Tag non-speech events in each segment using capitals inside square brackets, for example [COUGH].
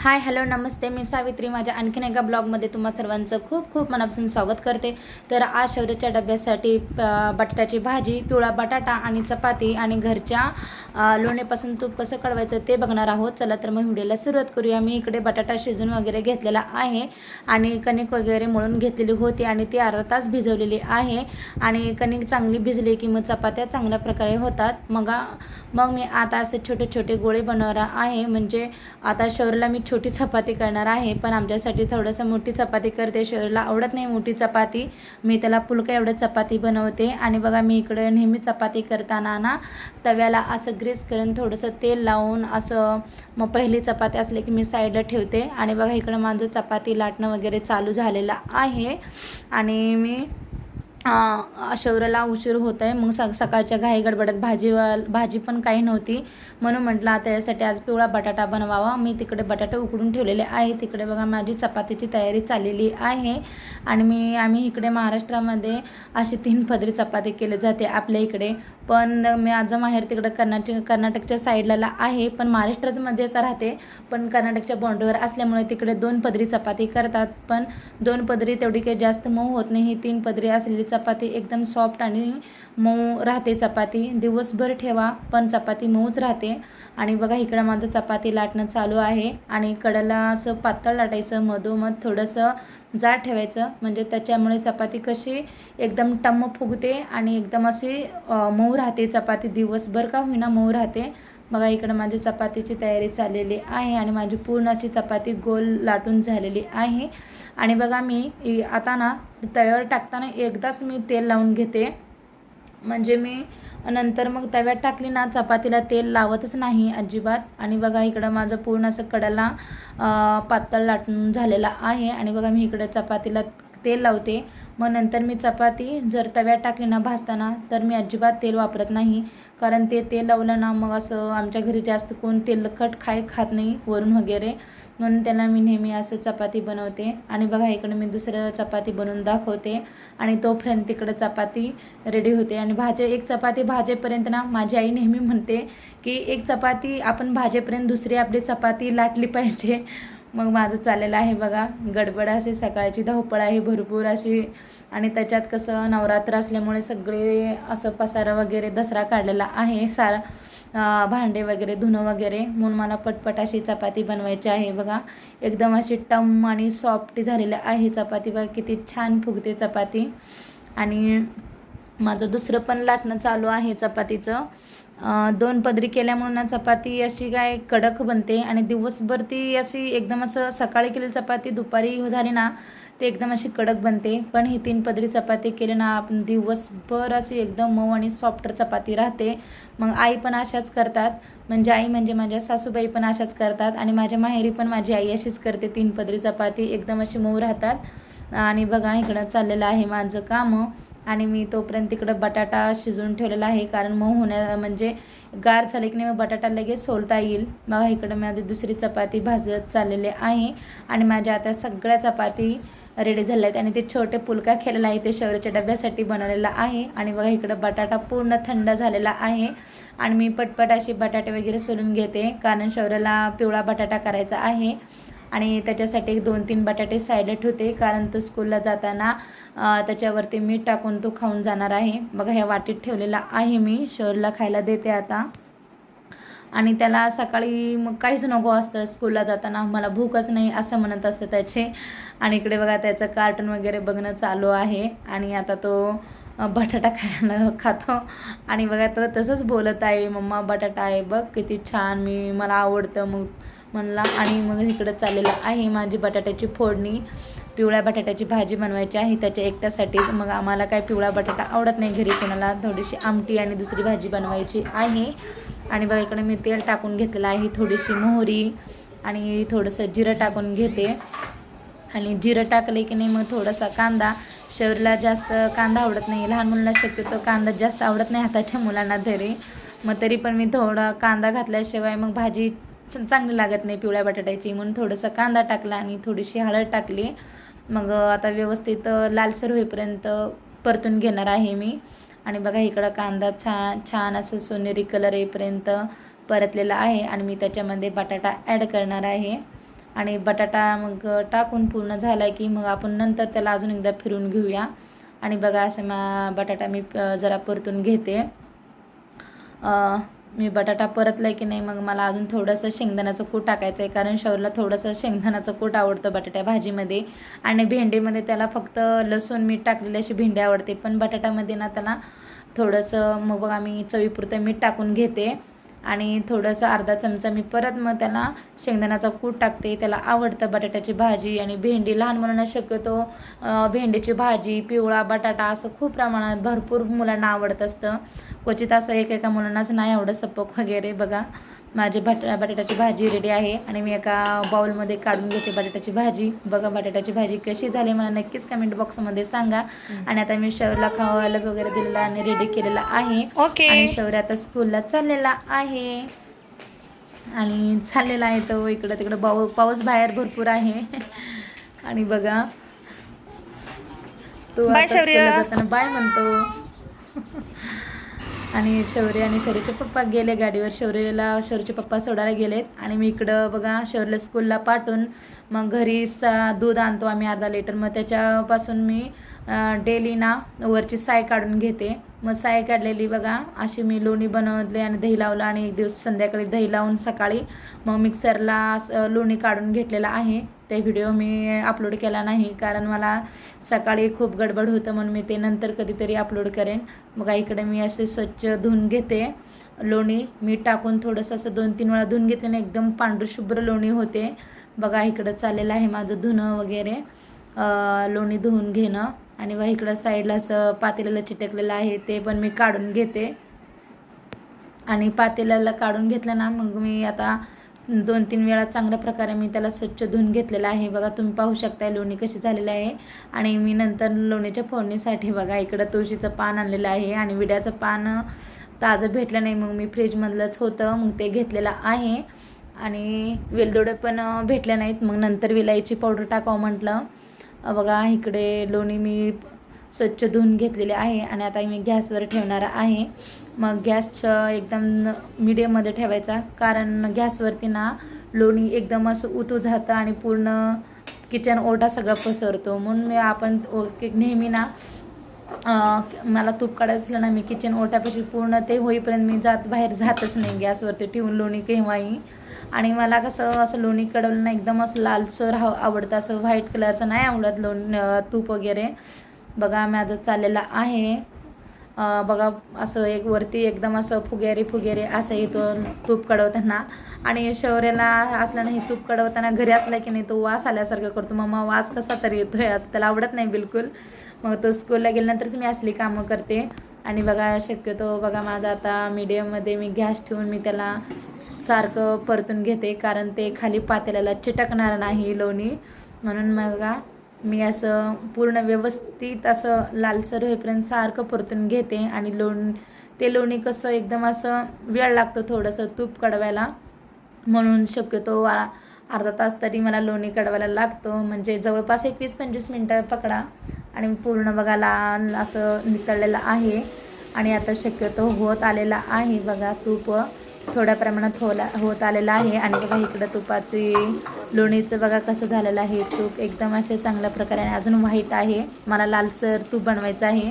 Hi hello नमस्ते. मी सावित्री. माझ्या आणखीन एका ब्लॉगमध्ये तुम्हा सर्वांचं खूप खूप मनापासून स्वागत करते. तर आज शौर्याच्या डब्यासाठी बटाट्याची भाजी पिवळा बटाटा आणि चपाती आणि घरच्या लोणीपासून तूप कसं कळवायचं ते बघणार आहोत. चला तर मग व्हिडिओला सुरुवात करूया. मी इकडे बटाटा शिजून वगैरे घेतलेला आहे आणि कणिक वगैरे मळून घेतलेली होती आणि ती अर्धा तास भिजवलेली आहे आणि कणिक चांगली भिजली की मग चपात्या चांगल्या प्रकारे होतात. मग मग मी आता असे छोटे छोटे गोळे बनवणार आहे. म्हणजे आता शौर्यला मी छोटी चपाती करणार आहे पण आमच्यासाठी थोडंसं मोठी चपाती करते. शरीरला आवडत नाही मोठी चपाती. मी त्याला पुलका एवढं चपाती बनवते. आणि बघा मी इकडे नेहमी चपाती करताना ना तव्याला असं ग्रीस करून थोडंसं तेल लावून असं मग पहिली चपाती असली की मी साईडला ठेवते. आणि बघा इकडं माझं चपाती लाटणं वगैरे चालू झालेलं आहे. आणि मी शौर्याला उशीर होत आहे मग सक सकाळच्या घाई गडबडत भाजी भाजी पण काही नव्हती. म्हणून म्हटलं आता यासाठी आज पिवळा बटाटा बनवावा. मी तिकडे बटाटे उकडून ठेवलेले आहे तिकडे बघा माझी चपातीची तयारी चाललेली आहे. आणि मी आम्ही इकडे महाराष्ट्रामध्ये अशी तीन पदरी चपाती केली जाते आपल्या इकडे. पण मी आज माहेर तिकडं कर्नाटक कर्नाटकच्या साईडला आहे. पण महाराष्ट्रामध्येच राहते. पण कर्नाटकच्या बाँड्रीवर असल्यामुळे तिकडे दोन पदरी चपाती करतात. पण दोन पदरी तेवढी काही जास्त मऊ होत नाही. ही तीन पदरी असलेली चपाती एकदम सॉफ्ट आणि मऊ राहते चपाती. दिवसभर ठेवा पण चपाती मऊच राहते. आणि बघा इकडं माझं चपाती लाटणं चालू आहे. आणि कडला असं पातळ लाटायचं मधोमध थोडंसं जाड ठेवायचं. म्हणजे त्याच्यामुळे चपाती कशी एकदम टम्म फुगते आणि एकदम अशी मऊ राहते चपाती. दिवसभर का होईना मऊ राहते. बघा इकडं माझी चपातीची तयारी चाललेली आहे आणि माझी पूर्ण अशी चपाती गोल लाटून झालेली आहे. आणि बघा मी आता ना तव्यावर टाकताना एकदाच मी तेल लावून घेते. म्हणजे मी नंतर मग तव्यात टाकली ना चपातीला तेल लावतच नाही अजिबात. आणि बघा इकडं माझं पूर्ण असं कडाला पातळ लाटून झालेला आहे. आणि बघा मी इकडं चपातीला तेल लावते. मग नंतर मी चपाती जर तव्यात टाकली ना भाजताना तर मी अजिबात तेल वापरत नाही. कारण ते तेल लावलं ना मग असं आमच्या घरी जास्त कोण तेलकट खाय खात नाही वरून वगैरे. म्हणून त्याला मी नेहमी असं चपाती बनवते. आणि बघा इकडे मी दुसरं चपाती बनवून दाखवते. आणि तोपर्यंत तिकडं चपाती रेडी होते. आणि भाजे एक चपाती भाजेपर्यंत ना माझी आई नेहमी म्हणते की एक चपाती आपण भाजेपर्यंत दुसरी आपली चपाती लाटली पाहिजे. मग माझं चाललेलं आहे बघा. गडबड अशी सकाळची धावपळ आहे भरपूर अशी. आणि त्याच्यात कसं नवरात्र असल्यामुळे सगळे असं पसारा वगैरे दसरा काढलेला आहे. सारा भांडे वगैरे धुणं वगैरे. म्हणून मला पटपट अशी चपाती बनवायची आहे बघा. एकदम अशी टम आणि सॉफ्ट झालेली आहे चपाती. बघा किती छान फुगते चपाती. आणि माझं दुसरं पण लाटणं चालू आहे चपातीचं. दोन पदरी केल्यामुळे ना चपाती अशी काय कडक बनते आणि दिवसभर ती अशी एकदम असं सकाळी केलेली चपाती दुपारी झाली ना ती एकदम अशी कडक बनते. पण ही तीन पदरी चपाती केली ना आपण दिवसभर अशी एकदम मऊ आणि सॉफ्ट चपाती राहते. मग आई पण अशाच करतात. म्हणजे आई म्हणजे माझ्या सासूबाई पण अशाच करतात आणि माझ्या माहेरी पण माझी आई अशीच करते. तीन पदरी चपाती एकदम अशी मऊ राहतात. आणि बघा इकडं चाललेलं आहे माझं कामं. आणि मी तोपर्यंत तिकडं बटाटा शिजवून ठेवलेला आहे. कारण मग होण्या म्हणजे गार झाले की नाही मग बटाटा लगेच सोलता येईल. बघा इकडं माझी दुसरी चपाती भाजत चाललेली आहे. आणि माझ्या आता सगळ्या चपाती रेडी झाल्या आहेत आणि ते छोटे पुलका केलेला आहे. ते शौर्याच्या डब्यासाठी बनवलेला आहे. आणि बघा इकडं बटाटा पूर्ण थंड झालेला आहे. आणि मी पटपट अशी बटाटे वगैरे सोलून घेते. कारण शौर्याला पिवळा बटाटा करायचा आहे. आणि त्याच्यासाठी एक दोन तीन बटाटे साईडला ठेवते. कारण तो स्कूलला जाताना त्याच्यावरती मीठ टाकून तो खाऊन जाणार आहे. बघा ह्या वाटीत ठेवलेला आहे मी. शहरला खायला देते आता. आणि त्याला सकाळी मग काहीच नको असतं. स्कूलला जाताना मला भूकच नाही असं म्हणत असतं त्याचे. आणि इकडे बघा त्याचं कार्टून वगैरे बघणं चालू आहे. आणि आता तो बटाटा [LAUGHS] खायला खातो. आणि बघा तो तसंच बोलत आहे मम्मा बटाटा आहे बघ किती छान मी मला आवडतं. मग म्हणला आणि मग इकडं चाललेलं आहे माझी बटाट्याची फोडणी. पिवळ्या बटाट्याची भाजी बनवायची आहे त्याच्या एकट्यासाठी. मग आम्हाला काय पिवळा बटाटा आवडत नाही घरी कोणाला थोडीशी आमटी आणि दुसरी भाजी बनवायची आहे. आणि बघा इकडे मी तेल टाकून घेतलेलं आहे थोडीशी मोहरी आणि थोडंसं जिरं टाकून घेते. आणि जिरं टाकले की नाही मग थोडासा कांदा. शरीराला जास्त कांदा आवडत नाही लहान मुलांना शक्यतो कांदा जास्त आवडत नाही हाताच्या मुलांना तरी. मग तरी पण मी थोडा कांदा घातल्याशिवाय मग भाजी चांगली लागत नाही पिवळ्या बटाट्याची. म्हणून थोडंसं कांदा टाकला आणि थोडीशी हळद टाकली. मग आता व्यवस्थित लालसर होईपर्यंत परतून घेणार आहे मी. आणि बघा इकडं कांदा छान छान असं सोनेरी कलर येईपर्यंत परतलेला आहे आणि मी त्याच्यामध्ये बटाटा ॲड करणार आहे. आणि बटाटा मग टाकून पूर्ण झाला की मग आपण नंतर त्याला अजून एकदा फिरून घेऊया. आणि बघा असं मा बटाटा मी जरा परतून घेते. मी बटाटा परतला की नाही मग मला अजून थोडंसं शेंगदाण्याचं कूट टाकायचं आहे कारण शौरला थोडंसं शेंगदाण्याचं कूट आवडतं बटाट्या भाजीमध्ये. आणि भेंडीमध्ये त्याला फक्त लसूण मीठ टाकलेली अशी भेंडी आवडते पण बटाट्यामध्ये ना त्याला थोडंसं मग बघा मी चवीपुरतं मीठ टाकून घेते. आणि थोडंसं अर्धा चमचा मी परत मग त्याला शेंगदाण्याचा कूट टाकते. त्याला आवडतं बटाट्याची भाजी आणि भेंडी लहान मुलांना शक्यतो भेंडीची भाजी पिवळा बटाटा असं खूप प्रमाणात भरपूर मुलांना आवडत असतं. क्वचित असं एकेका मुलांनाच नाही आवडत सपक वगैरे बघा. माझी बटा बटाट्याची भाजी रेडी आहे आणि मी एका बाउलमध्ये काढून घेते बटाट्याची भाजी. बघा बटाट्याची भाजी कशी झाली मला नक्कीच कमेंट बॉक्समध्ये सांगा. आणि आता मी शौरला खावायला वगैरे दिलेला आणि रेडी केलेला आहे. ओके आणि शौर्य आता स्कूलला चाललेला आहे. आणि चाललेला आहे तो इकडं तिकडं पाऊ पाऊस बाहेर भरपूर आहे. [LAUGHS] आणि बघा. तो जाताना बाय म्हणतो. आणि शौर्य आणि शौर्यचे पप्पा गेले गाडीवर. शौर्यला शौर्यचे पप्पा सोडायला गेलेत. आणि मी इकडं बघा शौर्यला स्कूलला पाठवून मग घरी सा दूध आणतो आम्ही अर्धा लिटर मग त्याच्यापासून मी डेली ना वरची साय काढून घेते. मग साय काढलेली बघा अशी मी लोणी बनवली आणि दही लावलं आणि एक दिवस संध्याकाळी दही लावून सकाळी मग मिक्सरला असं लोणी काढून घेतलेलं आहे. ते व्हिडिओ मी अपलोड केला नाही कारण मला सकाळी खूप गडबड होतं म्हणून मी ते नंतर कधीतरी अपलोड करेन. बघा इकडे मी असे स्वच्छ धुवून घेते. लोणी मीठ टाकून थोडंसं असं दोन तीन वेळा धुवून घेतल्याने एकदम पांढरशुभ्र लोणी होते. बघा इकडं चाललेलं आहे माझं धुणं वगैरे. लोणी धुवून घेणं. आणि बघा इकडं साईडला असं पातेल्याला चिटकलेलं आहे ते पण मी काढून घेते. आणि पातेल्याला काढून घेतलं ना मग मी आता दोन तीन वेळा चांगल्या प्रकारे मी त्याला स्वच्छ धुवून घेतलेलं आहे. बघा तुम्ही पाहू शकता लोणी कशी झालेली आहे. आणि मी नंतर लोणीच्या फोडणीसाठी बघा इकडं तुळशीचं पान आणलेलं आहे आणि विड्याचं पान ताजं भेटलं नाही मग मी फ्रीजमधलंच होतं मग ते घेतलेलं आहे. आणि वेलदोडे पण भेटले नाहीत मग नंतर विलायची पावडर टाकावं म्हटलं. बघा इकडे लोणी मी स्वच्छ धुवून घेतलेले आहे आणि आता मी गॅसवर ठेवणार आहे. मग गॅस एकदम मीडियममध्ये ठेवायचा कारण गॅसवरती ना लोणी एकदम असं उतू जातं आणि पूर्ण किचन ओटा सगळं पसरतो. म्हणून मी आपण ओ- नेहमी ना मला तूप काढायचं असलं ना मी किचन ओट्यापाशी पूर्ण ते होईपर्यंत मी जात बाहेर जातच नाही गॅसवरती ठेवून लोणी केव्हाही. आणि मला कसं असं लोणी कडवलं ना एकदम असं लालसर हा आवडतं. असं व्हाईट कलरचं नाही आवडत लोणी तूप वगैरे. बघा माझं चाललेलं आहे. बघा असं एक वरती एकदम असं फुगेरी फुगेरी असं येतो तूप कडवताना. आणि शौर्याला असलं नाही तूप कडवताना घरी असला की नाही तो वास आल्यासारखं करतो. मम्मा वास कसा तरी येतोय असं त्याला आवडत नाही बिलकुल. मग तो स्कूलला गेल्यानंतरच मी असली कामं करते. आणि बघा शक्यतो बघा माझा आता मीडियममध्ये मी गॅस ठेवून मी त्याला सारखं परतून घेते कारण ते खाली पातेल्याला चिटकणार नाही लोणी. म्हणून मग मी असं पूर्ण व्यवस्थित असं लालसर होईपर्यंत सारखं परतून घेते आणि लोण ते लोणी कसं एकदम असं वेळ लागतो थोडंसं तूप कडवायला. म्हणून शक्यतो अर्धा तास तरी मला लोणी कडवायला लागतो. म्हणजे जवळपास एक वीस पंचवीस मिनटं पकडा. आणि पूर्ण बघा लाल असं नितळलेलं आहे. आणि आता शक्यतो होत आलेला आहे बघा तूप. थोड्या प्रमाणात होला होत आलेला आहे. आणि बघा इकडं तुपाची लोणीचं बघा कसं झालेलं आहे. तूप एकदम असे चांगल्या प्रकारे आणि अजून व्हाईट आहे. मला लालसर तूप बनवायचं आहे.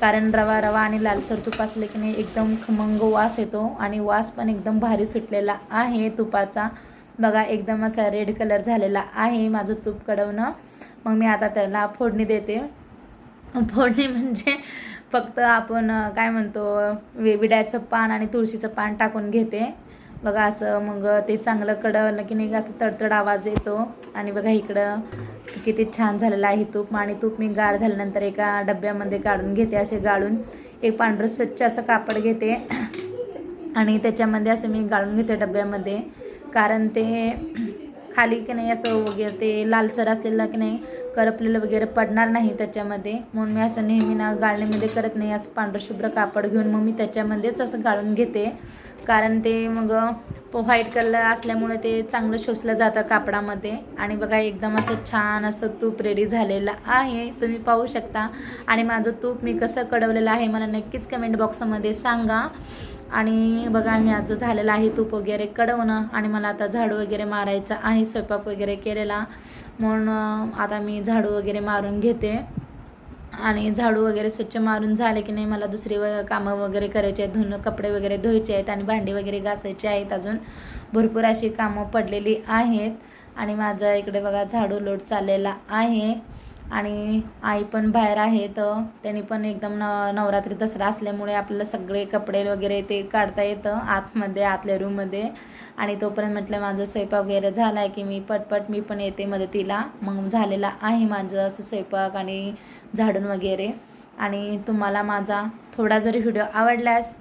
कारण रवा रवा आणि लालसर तूप असले की नाही एकदम खमंग वास येतो आणि वास पण एकदम भारी सुटलेला आहे तुपाचा. बघा एकदम असा रेड कलर झालेला आहे माझं तूप कडवणं. मग मी आता त्याला फोडणी देते. फोडणी म्हणजे फक्त आपण काय म्हणतो वे विड्याचं पान आणि तुळशीचं पान टाकून घेते. बघा असं मग ते चांगलं कडवलं की नाही असं तडतड आवाज येतो. आणि बघा इकडं किती छान झालेलं आहे तूप. आणि तूप मी गार झाल्यानंतर एका डब्यामध्ये काढून घेते असे गाळून. एक पांढरं स्वच्छ असं कापड घेते. आणि त्याच्यामध्ये असं मी गाळून घेते डब्यामध्ये. कारण ते खाली की नाही असं वगैरे ते लालसर असलेलं की नाही करपलेलं वगैरे पडणार नाही त्याच्यामध्ये. म्हणून मी असं नेहमी ना गाळणीमध्ये करत नाही. असं पांढरशुभ्र कापड घेऊन मग मी त्याच्यामध्येच असं गाळून घेते. कारण ते मग व्हाईट कलर असल्यामुळे ते चांगलं शोषलं जातं कापडामध्ये. आणि बघा एकदम असं छान असं तूप रेडी झालेलं आहे. तुम्ही पाहू शकता. आणि माझं तूप मी कसं कडवलेलं आहे मला नक्कीच कमेंट बॉक्समध्ये सांगा. आणि बघा मी आज झालेलं आहे तूप वगैरे कडवणं. आणि मला आता झाडू वगैरे मारायचं आहे स्वयंपाक वगैरे केलेला. म्हणून आता मी झाडू वगैरे मारून घेते. आणि झाडू वगैरे स्वच्छ मारून झाले की नाही मला दुसरी व कामं वगैरे करायचे आहेत धुणं कपडे वगैरे धुवायचे आहेत आणि भांडी वगैरे घासायचे आहेत अजून. भरपूर अशी कामं पडलेली आहेत. आणि माझं इकडे बघा झाडू लोट चाललेला आहे. आणि आई पण बाहेर आहे तर त्यांनी पण एकदम न नवरात्री दसरा असल्यामुळे आपल्याला सगळे कपडे वगैरे ते काढता येतं आतमध्ये आतल्या रूममध्ये आणि तोपर्यंत म्हटलं माझं स्वयंपाक वगैरे झाला आहे की मी पटपट मी पण येते मदतीला मग झालेला आहे माझं असं स्वयंपाक आणि झाडून वगैरे. आणि तुम्हाला माझा थोडा जरी व्हिडिओ आवडल्यास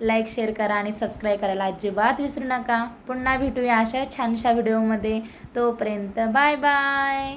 लाईक शेअर करा आणि सबस्क्राईब करायला अजिबात विसरू नका. पुन्हा भेटूया अशा छानशा व्हिडिओमध्ये तोपर्यंत बाय बाय